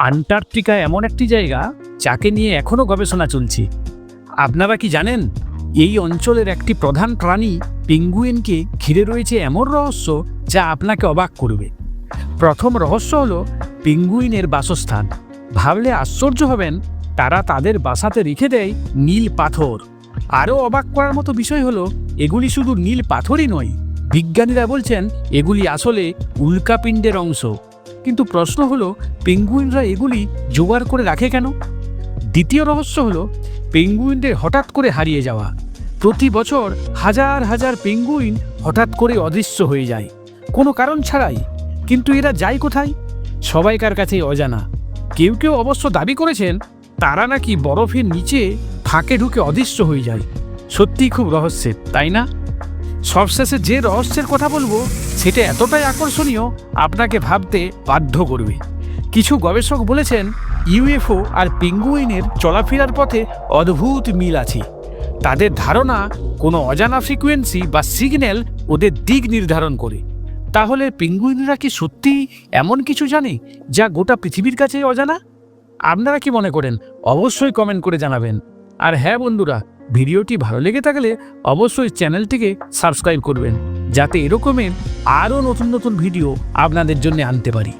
Antarctica এমন একটি জায়গা যাকে নিয়ে এখনও গবেষণা চলছে। আপনারা কি জানেন, এই অঞ্চলের একটি প্রধান প্রাণী পেঙ্গুইনকে ঘিরে রয়েছে এমন রহস্য যা আপনাকে অবাক করবে। প্রথম রহস্য হলো পেঙ্গুইনের বাসস্থান। ভাবলে আশ্চর্য হবেন, তারা তাদের বাসাতে রেখে দেয় নীল পাথর। আরও অবাক করার মতো বিষয় হলো, এগুলি শুধু নীল পাথরই নয়। বিজ্ঞানীরা বলছেন, এগুলি আসলে উল্কাপিণ্ডের অংশ। কিন্তু প্রশ্ন হলো, পেঙ্গুইনরা এগুলি জোগাড় করে রাখে কেন? দ্বিতীয় রহস্য হলো, পেঙ্গুইনদের হঠাৎ করে হারিয়ে যাওয়া। প্রতি বছর হাজার হাজার পেঙ্গুইন হঠাৎ করে অদৃশ্য হয়ে যায়। কোনো কারণ ছাড়াই। কিন্তু এরা যায় কোথায়? সবাইকার কাছেই অজানা। কেউ কেউ অবশ্য দাবি করেছেন, তারা নাকি বরফের নিচে ফাঁকে ঢুকে অদৃশ্য হয়ে যায়। সত্যিই খুব রহস্যের, তাই না? সবশেষে যে রহস্যের কথা বলব, সেটা এতটাই আকর্ষণীয়, আপনাকে ভাবতে বাধ্য করবে। কিছু গবেষক বলেছেন, ইউএফও আর পেঙ্গুইনের চলাফেরার পথে অদ্ভুত মিল আছে। তাদের ধারণা, কোনো অজানা ফ্রিকোয়েন্সি বা সিগন্যাল ওদের দিক নির্ধারণ করে। তাহলে পেঙ্গুইনরা কি সত্যি এমন কিছু জানে, যা গোটা পৃথিবীর কাছে অজানা? আপনারা কি মনে করেন? অবশ্যই কমেন্ট করে জানাবেন। আর হ্যাঁ বন্ধুরা ভিডিওটি ভালো লেগে থাকলে অবশ্যই চ্যানেলটিকে সাবস্ক্রাইব করবেন, যাতে এরকমের আরও নতুন নতুন ভিডিও আপনাদের জন্য আনতে পারি।